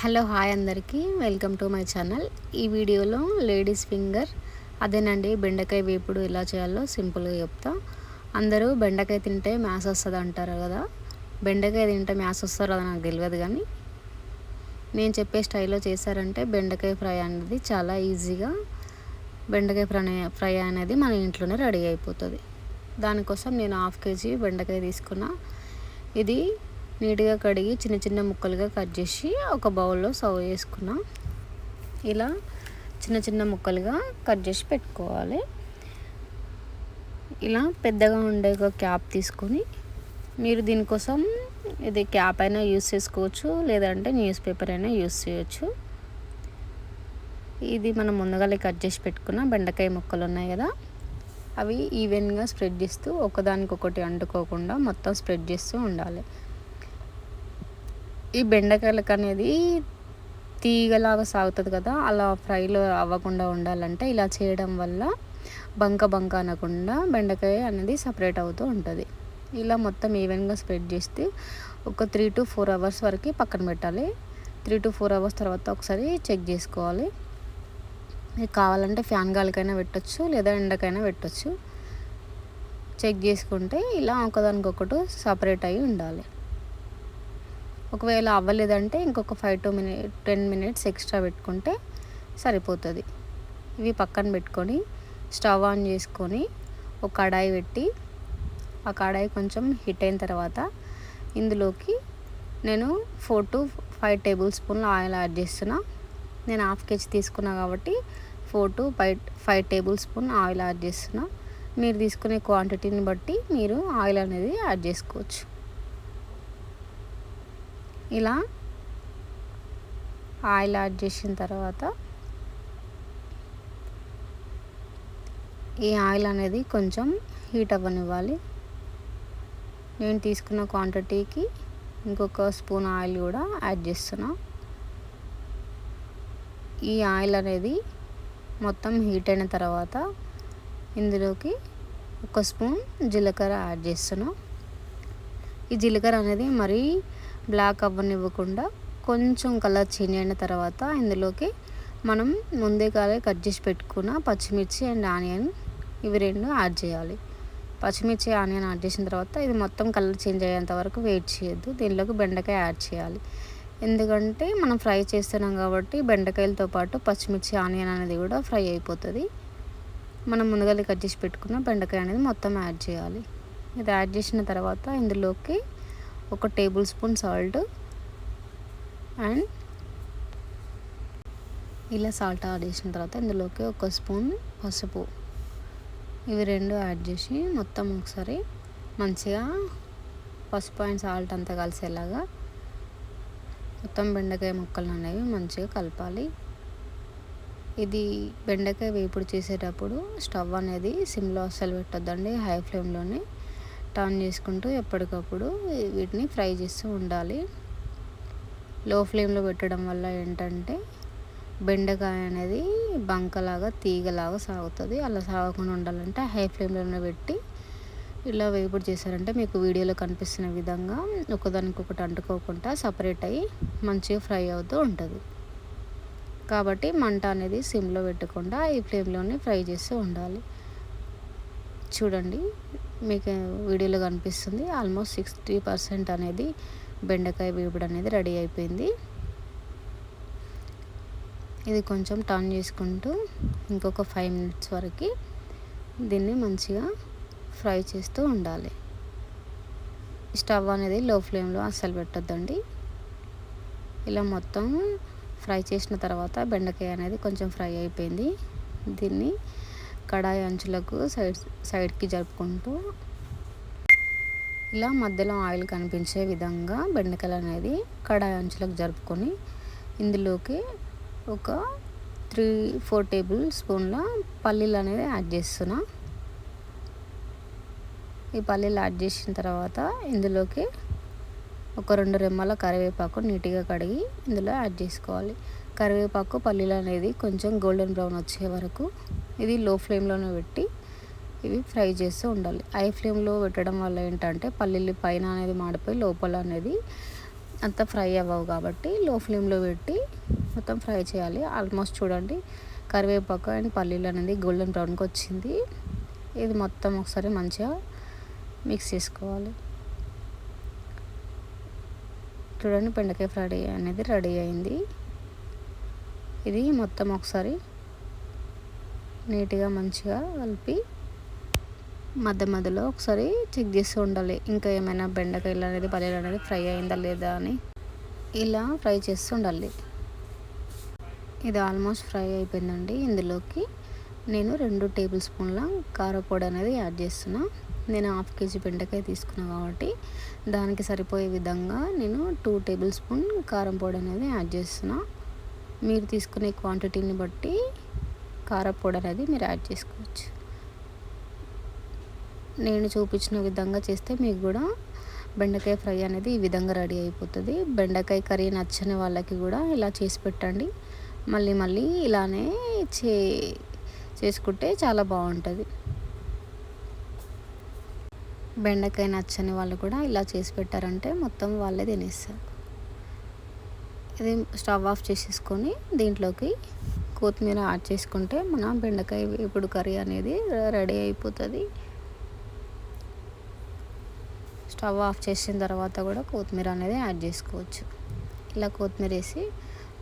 Hello hi అందరికీ. Welcome to my channel. ఈ వీడియోలో లేడీస్ ఫింగర్ అదేనండి బెండకాయ వేపుడు ఎలా చేయాలో సింపుల్గా చెప్తా. అందరూ బెండకాయ తింటే మ్యాస్ వస్తుంది అంటారు కదా. బెండకాయ తింటే మ్యాస్ వస్తారో అది నాకు తెలియదు కానీ నేను చెప్పే స్టైల్లో చేశారంటే బెండకాయ ఫ్రై అనేది చాలా ఈజీగా బెండకాయ ఫ్రై ఫ్రై అనేది మన ఇంట్లోనే రెడీ అయిపోతుంది. దానికోసం నేను హాఫ్ కేజీ బెండకాయ తీసుకున్నా. ఇది నీట్గా కడిగి చిన్న చిన్న ముక్కలుగా కట్ చేసి ఒక బౌల్లో సర్వ్ చేసుకున్నా. ఇలా చిన్న చిన్న ముక్కలుగా కట్ చేసి పెట్టుకోవాలి. ఇలా పెద్దగా ఉండే ఒక క్యాప్ తీసుకొని మీరు దీనికోసం ఇది క్యాప్ అయినా యూస్ చేసుకోవచ్చు లేదంటే న్యూస్ పేపర్ అయినా యూస్ చేయొచ్చు. ఇది మనం ముందుగానే కట్ చేసి పెట్టుకున్న బెండకాయ ముక్కలు ఉన్నాయి కదా అవి ఈవెన్గా స్ప్రెడ్ చేస్తూ ఒకదానికొకటి అంటుకోకుండా మొత్తం స్ప్రెడ్ చేస్తూ ఉండాలి. ఈ బెండకాయలకు అనేది తీగలాగా సాగుతుంది కదా అలా ఫ్రైలో అవ్వకుండా ఉండాలంటే ఇలా చేయడం వల్ల బంక బంక అనకుండా బెండకాయ అనేది సపరేట్ అవుతూ ఉంటుంది. ఇలా మొత్తం ఈవెన్గా స్ప్రెడ్ చేస్తే ఒక త్రీ టు ఫోర్ అవర్స్ వరకు పక్కన పెట్టాలి. త్రీ టు ఫోర్ అవర్స్ తర్వాత ఒకసారి చెక్ చేసుకోవాలి. కావాలంటే ఫ్యాన్ గాలికైనా పెట్టచ్చు లేదా ఎండకైనా పెట్టచ్చు. చెక్ చేసుకుంటే ఇలా ఒకదానికొకటి సపరేట్ అయి ఉండాలి. ఒకవేళ అవ్వలేదంటే ఇంకొక five to minute ten minutes extra పెట్టుకుంటే సరిపోతుంది. ఇవి పక్కన పెట్టుకొని స్టవ్ ఆన్ చేసుకొని ఒక కడాయి పెట్టి ఆ కడాయి కొంచెం హిట్ అయిన తర్వాత ఇందులోకి నేను ఫోర్ టు ఫైవ్ టేబుల్ స్పూన్ల ఆయిల్ యాడ్ చేస్తున్నా. నేను హాఫ్ కేజీ తీసుకున్నా కాబట్టి four to five five table spoon oil add చేస్తున్నా. మీరు తీసుకునే క్వాంటిటీని బట్టి మీరు ఆయిల్ అనేది యాడ్ చేసుకోవచ్చు. ఇలా ఆయిల్ యాడ్ చేసిన తర్వాత ఈ ఆయిల్ అనేది కొంచెం హీట్ అవ్వనివ్వాలి. నేను తీసుకున్న క్వాంటిటీకి ఇంకొక స్పూన్ ఆయిల్ కూడా యాడ్ చేస్తున్నా. ఈ ఆయిల్ అనేది మొత్తం హీట్ అయిన తర్వాత ఇందులోకి ఒక స్పూన్ జీలకర్ర యాడ్ చేస్తున్నా. ఈ జీలకర్ర అనేది మరీ బ్లాక్ అవ్వనివ్వకుండా కొంచెం కలర్ చేంజ్ అయిన తర్వాత ఇందులోకి మనం ముందే కాలే కట్ చేసి పెట్టుకున్న పచ్చిమిర్చి అండ్ ఆనియన్ ఇవి రెండు యాడ్ చేయాలి. పచ్చిమిర్చి ఆనియన్ యాడ్ చేసిన తర్వాత ఇది మొత్తం కలర్ చేంజ్ అయ్యేంత వరకు వెయిట్ చేయొద్దు. దీనిలోకి బెండకాయ యాడ్ చేయాలి. ఎందుకంటే మనం ఫ్రై చేస్తున్నాం కాబట్టి బెండకాయలతో పాటు పచ్చిమిర్చి ఆనియన్ అనేది కూడా ఫ్రై అయిపోతుంది. మనం ముందుగా కట్ చేసి పెట్టుకున్న బెండకాయ అనేది మొత్తం యాడ్ చేయాలి. ఇది యాడ్ చేసిన తర్వాత ఇందులోకి ఒక టేబుల్ స్పూన్ సాల్ట్ అండ్ ఇలా సాల్ట్ యాడ్ చేసిన తర్వాత ఇందులోకి ఒక స్పూన్ పసుపు. ఇవి రెండు యాడ్ చేసి మొత్తం ఒకసారి మంచిగా పసుపు అండ్ సాల్ట్ అంతా కలిసేలాగా మొత్తం బెండకాయ ముక్కలు అనేవి మంచిగా కలపాలి. ఇది బెండకాయ వేపుడు చేసేటప్పుడు స్టవ్ అనేది సిమ్లో అస్సలు పెట్టొద్దండి హై ఫ్లేమ్లోనే టర్న్ చేసుకుంటూ ఎప్పటికప్పుడు వీటిని ఫ్రై చేస్తూ ఉండాలి. లో ఫ్లేమ్లో పెట్టడం వల్ల ఏంటంటే బెండకాయ అనేది బంకలాగా తీగలాగా సాగుతుంది. అలా సాగకుండా ఉండాలంటే హై ఫ్లేమ్లోనే పెట్టి ఇలా వేపుడు చేశారంటే మీకు వీడియోలో కనిపిస్తున్న విధంగా ఒకదానికొకటి అంటుకోకుండా సపరేట్ అయ్యి మంచిగా ఫ్రై అవుతూ ఉంటుంది. కాబట్టి మంట అనేది సిమ్లో పెట్టకుండా ఈ ఫ్లేమ్లోనే ఫ్రై చేస్తూ ఉండాలి. చూడండి. మీకు వీడియోలో కనిపిస్తుంది. ఆల్మోస్ట్ సిక్స్టీ పర్సెంట్ అనేది బెండకాయ వేపుడు అనేది రెడీ అయిపోయింది. ఇది కొంచెం టర్న్ చేసుకుంటూ ఇంకొక ఫైవ్ మినిట్స్ వరకు దీన్ని మంచిగా ఫ్రై చేస్తూ ఉండాలి. స్టవ్ అనేది లో ఫ్లేమ్లో అస్సలు పెట్టొద్దండి. ఇలా మొత్తం ఫ్రై చేసిన తర్వాత బెండకాయ అనేది కొంచెం ఫ్రై అయిపోయింది. దీన్ని కడాయి అంచులకు సైడ్ సైడ్కి జరుపుకుంటూ ఇలా మధ్యలో ఆయిల్ కనిపించే విధంగా బెండకాయలు అనేది కడాయి అంచులకు జరుపుకొని ఇందులోకి ఒక త్రీ ఫోర్ టేబుల్ స్పూన్ల పల్లీలు అనేది యాడ్ చేస్తున్నా. ఈ పల్లీలు యాడ్ చేసిన తర్వాత ఇందులోకి ఒక రెండు రెమ్మల కరివేపాకు నీట్గా కడిగి ఇందులో యాడ్ చేసుకోవాలి. కరివేపాకు పల్లీలు అనేది కొంచెం గోల్డెన్ బ్రౌన్ వచ్చే వరకు ఇది లో ఫ్లేమ్లోనే పెట్టి ఇవి ఫ్రై చేస్తూ ఉండాలి. హై ఫ్లేమ్లో పెట్టడం వల్ల ఏంటంటే పల్లీలు పైన అనేది మాడిపోయి లోపల అనేది అంత ఫ్రై అవ్వవు కాబట్టి లో ఫ్లేమ్లో పెట్టి మొత్తం ఫ్రై చేయాలి. ఆల్మోస్ట్ చూడండి కరివేపాకు అండ్ పల్లీలు అనేది గోల్డెన్ బ్రౌన్కి వచ్చింది. ఇది మొత్తం ఒకసారి మంచిగా మిక్స్ చేసుకోవాలి. చూడండి బెండకాయ ఫ్రై అనేది రెడీ అయింది. ఇది మొత్తం ఒకసారి నీట్గా మంచిగా కలిపి మధ్య మధ్యలో ఒకసారి చెక్ చేస్తూ ఉండాలి. ఇంకా ఏమైనా బెండకాయలు అనేది పల్లీలు అనేది ఫ్రై అయిందా లేదా అని ఇలా ఫ్రై చేస్తూ ఉండాలి. ఇది ఆల్మోస్ట్ ఫ్రై అయిపోయిందండి. ఇందులోకి నేను రెండు టేబుల్ స్పూన్ల కారపొడి అనేది యాడ్ చేస్తున్నా. నేను హాఫ్ కేజీ బెండకాయ తీసుకున్నాను కాబట్టి దానికి సరిపోయే విధంగా నేను టూ టేబుల్ స్పూన్ కారం పొడి అనేది యాడ్ చేస్తున్నా. మీరు తీసుకునే క్వాంటిటీని బట్టి కారపొడి అనేది మీరు యాడ్ చేసుకోవచ్చు. నేను చూపించిన విధంగా చేస్తే మీకు కూడా బెండకాయ ఫ్రై అనేది ఈ విధంగా రెడీ అయిపోతుంది. బెండకాయ కర్రీ నచ్చని వాళ్ళకి కూడా ఇలా చేసి పెట్టండి. మళ్ళీ మళ్ళీ ఇలానే చే చేసుకుంటే చాలా బాగుంటుంది. బెండకాయ నచ్చని వాళ్ళు కూడా ఇలా చేసి పెట్టారంటే మొత్తం వాళ్ళే తినేస్తారు. ఇది స్టవ్ ఆఫ్ చేసేసుకొని దీంట్లోకి కొత్తిమీర యాడ్ చేసుకుంటే మన బెండకాయ ఇప్పుడు కర్రీ అనేది రెడీ అయిపోతుంది. స్టవ్ ఆఫ్ చేసిన తర్వాత కూడా కొత్తిమీర అనేది యాడ్ చేసుకోవచ్చు. ఇలా కొత్తిమీర వేసి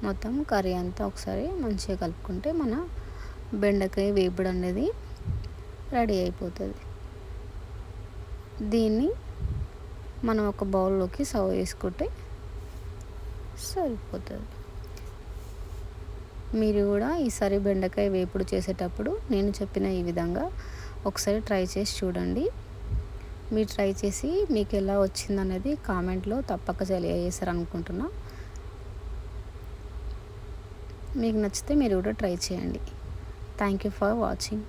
మొత్తం కర్రీ అంతా ఒకసారి మంచిగా కలుపుకుంటే మన బెండకాయ వేపుడు అనేది రెడీ అయిపోతుంది. దీన్ని మనం ఒక బౌల్లోకి సర్వ్ చేసుకుంటే సరిపోతుంది. మీరు కూడా ఈసారి బెండకాయ వేపుడు చేసేటప్పుడు నేను చెప్పిన ఈ విధంగా ఒకసారి ట్రై చేసి చూడండి. మీరు ట్రై చేసి మీకు ఎలా వచ్చిందనేది కామెంట్లో తప్పక తెలియజేశారనుకుంటున్నా. మీకు నచ్చితే మీరు కూడా ట్రై చేయండి. Thank you for watching